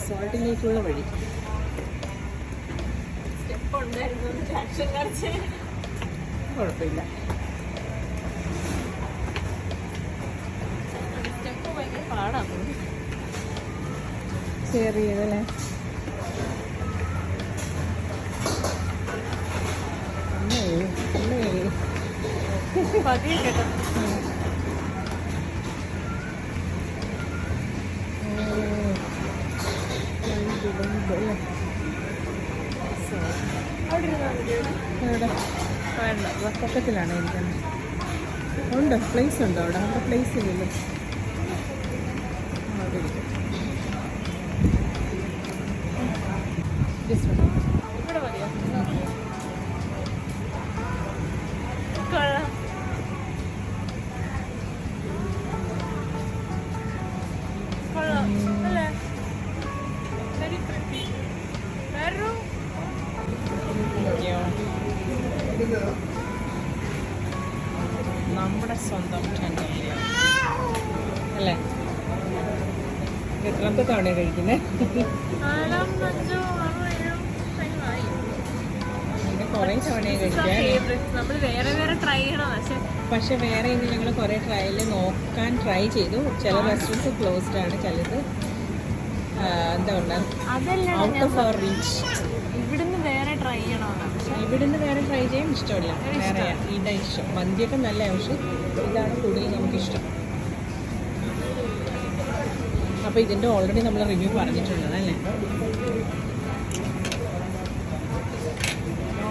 റിസോർട്ടിലേക്കുള്ള വഴി. കുഴപ്പമില്ല. ഷെയർ ചെയ്തല്ലേ കേട്ടോ. വേണ്ട പൊക്കത്തിലാണ് ഇരിക്കുന്നത്. ഉണ്ട് പ്ലേസ് ഉണ്ടോ അവിടെ. അവിടെ പ്ലേസ് ഇല്ലല്ലോ. അവിടെ. നമ്മുടെ സ്വന്തം ചെണ്ടല്ലേ അല്ലേ? എത്രാമത്തെ തവണ കഴിക്കുന്നത് കുറേ കഴിക്കാൻ നമ്മൾ വേറെ വേറെ ട്രൈ ചെയ്യണം. പക്ഷെ പക്ഷെ വേറെ ഇനി ഞങ്ങൾ കുറേ ട്രയൽ നോക്കാൻ ട്രൈ ചെയ്തു. ചില റെസ്റ്റോറന്റ്സ് ക്ലോസ്ഡ് ആണ് ചിലത്. എന്താ പറയുക ഔട്ട് ഓഫ് അവർ റീച്ച് ഇവിടുന്ന് വേറെ ട്രൈ ചെയ്യണമെന്നാണ് പക്ഷെ ഇവിടുന്ന് വേറെ ട്രൈ ചെയ്യാൻ ഇഷ്ടമില്ല. വേറെ ഇതാ ഇഷ്ടം. മന്തിയൊക്കെ നല്ല പക്ഷെ ഇതാണ് കൂടുതൽ നമുക്കിഷ്ടം അപ്പോൾ ഇതിന്റെ ഓൾറെഡി നമ്മൾ review പറഞ്ഞിട്ടുള്ളതല്ലേ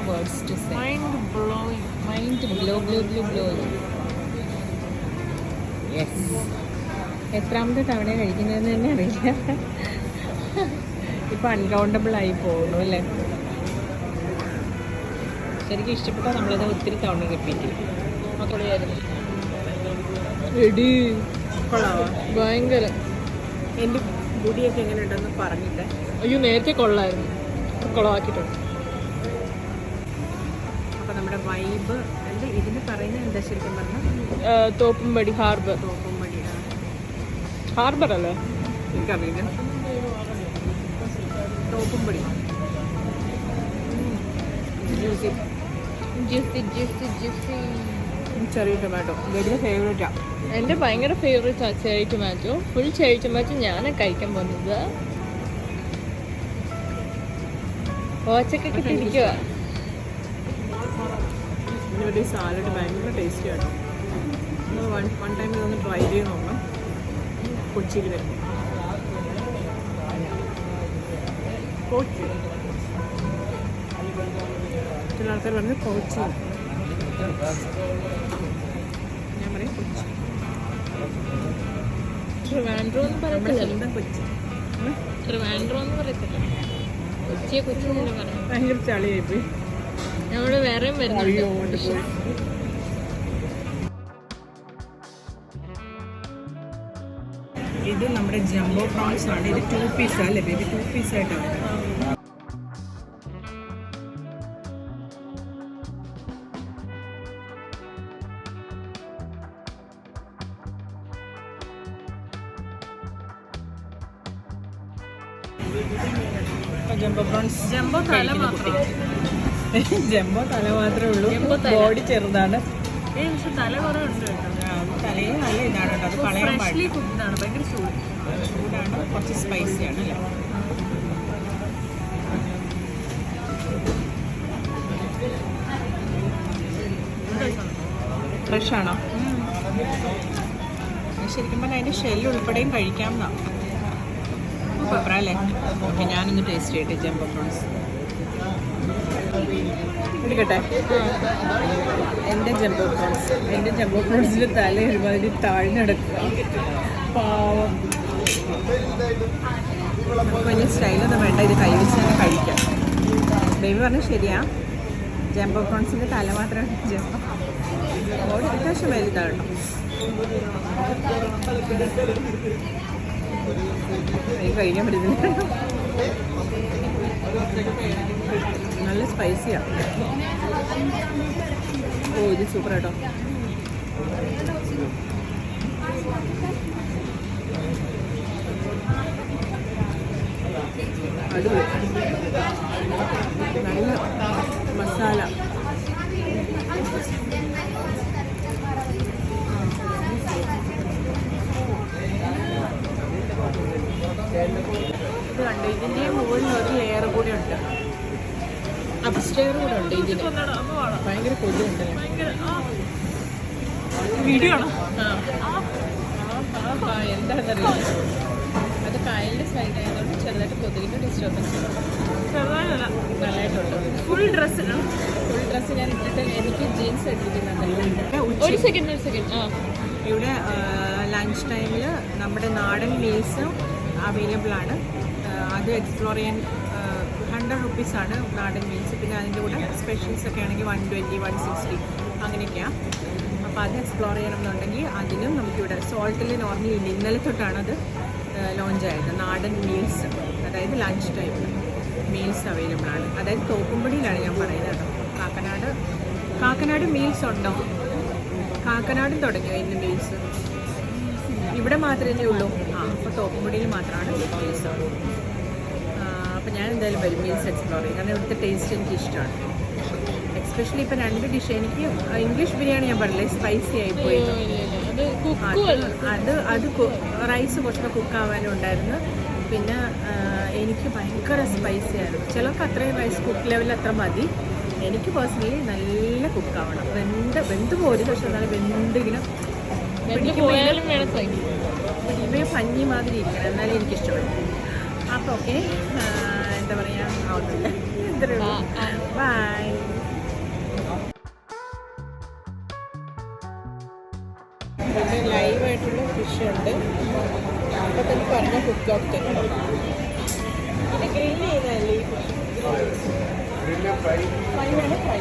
words to say mind blowing mind blow blow blow blow yes എത്രാമത്തെ തവണ കഴിക്കുന്നതെന്ന് തന്നെ അറിയില്ല. ഇപ്പൊ അൺകൗണ്ടബിൾ ആയി പോകുന്നു അല്ലേ? ശരിക്കും ഇഷ്ടപ്പെട്ടാൽ നമ്മളത് ഒത്തിരി തവണ റിപ്പീറ്റ് ചെയ്യും. പൊളിയായിരുന്നു എടി കൊള്ളാവോ? ഭയങ്കര. എന്റെ മുടിയൊക്കെ എങ്ങനെ ഉണ്ടെന്ന് പറഞ്ഞിട്ട്. അയ്യോ നേരത്തെ കൊള്ളായിരുന്നു. കൊളവാക്കിയിട്ടുണ്ട്. അപ്പോൾ നമ്മുടെ വൈബ് എന്ത് ഇതിന് പറയുന്നത് എന്താ ശരിക്കും പറഞ്ഞാൽ തോപ്പുംപടി ഹാർബർ തോപ്പും മടി ഹാർബർ അല്ലേ? എനിക്കറിയില്ല. തോപ്പും പടി ചെറിയ ടൊമാറ്റോ വലിയ ഫേവറേറ്റാ എന്റെ ഭയങ്കര ഫേവറേറ്റ് ആ cherry tomato full cherry tomato ഞാനാണ് കഴിക്കാൻ പോകുന്നത്. ഓച്ചക്കൊക്കെ ഇതിന്റെ സാലഡ് ഭയങ്കര ടേസ്റ്റിയാണ് വൺ വൺ ടൈം ഇതൊന്ന് ട്രൈ ചെയ്ത് നോക്കണം. കൊച്ചിയിൽ വരും കൊച്ചി. ചില ആൾക്കാർ പറഞ്ഞ് കൊച്ചി ഞാൻ പറയും കൊച്ചി. ട്രിവാൻഡ്രോ എന്ന് നമ്മുടെ പറയത്തില്ല സ്വന്തം കൊച്ചി. ഉം. ട്രിവാൻഡ്രോ എന്ന് പറയത്തില്ല. കൊച്ചിയെ കൊച്ചി എന്നല്ലേ പറയാം. ഭയങ്കര ചളിയായിപ്പോയി. വേറെയും വരുന്നുണ്ട്. ഇത് നമ്മുടെ ജംബോ പ്രോൺസ് ആണ് ഇത് ടു പീസ് അല്ലേ baby two piece jumbo prawns jumbo തല മാത്രം. ജംബോ തല മാത്രമേ ഉള്ളൂ. ബോഡി ചെറുതാണ്. പക്ഷെ തല കുറേ ഉണ്ട് നല്ല ഇതാണ് കേട്ടോ. അത് കളയാൻ ഫ്രഷ്ലി പാടില്ല കുക്ക്ഡാണ് ഭയങ്കര ചൂട്. ചൂടാണ്. കുറച്ച് അല്ലേ? ഫ്രഷ് ശരിക്കും പറഞ്ഞാൽ അതിന്റെ ഷെല്ല് ഉൾപ്പെടെയും കഴിക്കാമെന്നാ സൂപ്പർ അല്ലേ ഓക്കെ ഞാനൊന്ന് ടേസ്റ്റ് ചെയ്യട്ടെ ജംബോ പ്രോൺസ് എടുക്കട്ടെ? എന്റെ ജംബോ ഫ്രോൺസ് എന്റെ ജംബോ ഫ്രോൺസിന്റെ തല ഒരുമാതിരി താഴ്ന്നെടുക്കുക വലിയ സ്റ്റൈലൊന്നും വേണ്ട ഇത് കൈ വെച്ച് തന്നെ കഴിക്കാം. ബേബി പറഞ്ഞു ശരിയാ. ജംബോ ഫ്രോൺസിന്റെ തല മാത്രമാണ് ജംബോ അത്യാവശ്യം വലുതാണ് കേട്ടോ. കഴിക്കാൻ പറ്റുന്നില്ല നല്ല സ്പൈസിയാണ് ഓ ഇത് സൂപ്പർ കേട്ടോ അടിപൊളി നല്ല മസാല ഇത് കണ്ടു ഇതിന്റെ മുകളിൽ ഒരു ലെയർ കൂടി ഉണ്ട് കൂടെ ഉണ്ട് ഇതിന് ഭയങ്കര കൊതുണ്ട് വീഡിയോ ആണോ എന്താണെന്നറിയില്ല. അത് കായലിന്റെ സൈഡ് ആയതുകൊണ്ട് ചെറുതായിട്ട് കൊതുകിന്റെ ഡിസ്റ്റർബൻസ് നല്ലതായിട്ടുണ്ട് ഫുൾ ഫുൾ ഡ്രസ്സ് ഞാൻ ഇട്ടിട്ട് എനിക്ക് ജീൻസ് ഇട്ടിരിക്കുന്നുണ്ട് ഒരു സെക്കൻഡ് ഒരു സെക്കൻഡ് ആ. ഇവിടെ ലഞ്ച് ടൈമിൽ നമ്മുടെ നാടൻ മീൽസും അവൈലബിൾ ആണ്. അത് എക്സ്പ്ലോർ ചെയ്യാൻ ഹൺഡ്രഡ് ആണ് നാടൻ മീൽസ് പിന്നെ അതിന്റെ കൂടെ സ്പെഷ്യൽസ് ഒക്കെ ആണെങ്കിൽ വൺ ട്വന്റി വൺ സിക്സ്റ്റി അങ്ങനെയൊക്കെയാണ് അപ്പോൾ അത് എക്സ്പ്ലോർ ചെയ്യണം എന്നുണ്ടെങ്കിൽ അതിനും നമുക്കിവിടെ സോൾട്ടിൽ നോർമലി ഇന്നലെ തൊട്ടാണ് അത് ലോഞ്ച് ആയത്. നാടൻ മീൽസ് അതായത് ലഞ്ച് ടൈമിൽ മീൽസ് അവൈലബിൾ ആണ്. അതായത് തോപ്പുംപടിയിലാണ് ഞാൻ പറയുന്നത് കാക്കനാട് കാക്കനാട് മീൽസ് ഉണ്ടോ? കാക്കനാട് തുടങ്ങിയോ ഇന്ന് മീൽസ് ഇവിടെ മാത്രമേ ഉള്ളൂ. ആ അപ്പോൾ തോപ്പുംപടിയിൽ മാത്രമാണ് മീൽസ് ഞാൻ എന്തായാലും വരും. മീൽസ് എക്സ്പ്ലോർ ചെയ്യും കാരണം ഇവിടുത്തെ ടേസ്റ്റ് എനിക്ക് ഇഷ്ടമാണ്. എക്സ്പെഷ്യലി ഇപ്പം രണ്ട് ഡിഷ് എനിക്ക് ഇംഗ്ലീഷ് ബിരിയാണി ഞാൻ പറഞ്ഞില്ലേ? സ്പൈസി ആയിപ്പോയി. അത് കുക്കും അത് റൈസ് കുറച്ചുകൂടെ കുക്കാവാനും ഉണ്ടായിരുന്നു പിന്നെ എനിക്ക് ഭയങ്കര സ്പൈസി ആയിരുന്നു. ചിലർക്ക് അത്രയും റൈസ് കുക്ക് ലെവലിൽ അത്ര മതി. എനിക്ക് പേഴ്സണലി നല്ല കുക്കാവണം വെന്ത് വെന്ത് പോരും. പക്ഷെ എന്നാലും വെന്തെങ്കിലും സഹിക്കും ഇവയെ പഞ്ഞി മാതിരി ഇരിക്കണം. എന്നാലും എനിക്ക് ഇഷ്ടപ്പെടും അപ്പോൾ ഓക്കെ എന്താ പറയാ? ആവുന്നില്ല. ബൈ ഇവിടെ ലൈവായിട്ടുള്ള ഫിഷ് ഉണ്ട്. അപ്പോൾ തന്നെ പറഞ്ഞ കുക്ക് ഔട്ട് ഇത് ഗ്രില്ല് ചെയ്യുന്നതല്ലേ ഈ ഫിഷ് ഫ്രൈ വേണം ഫ്രൈ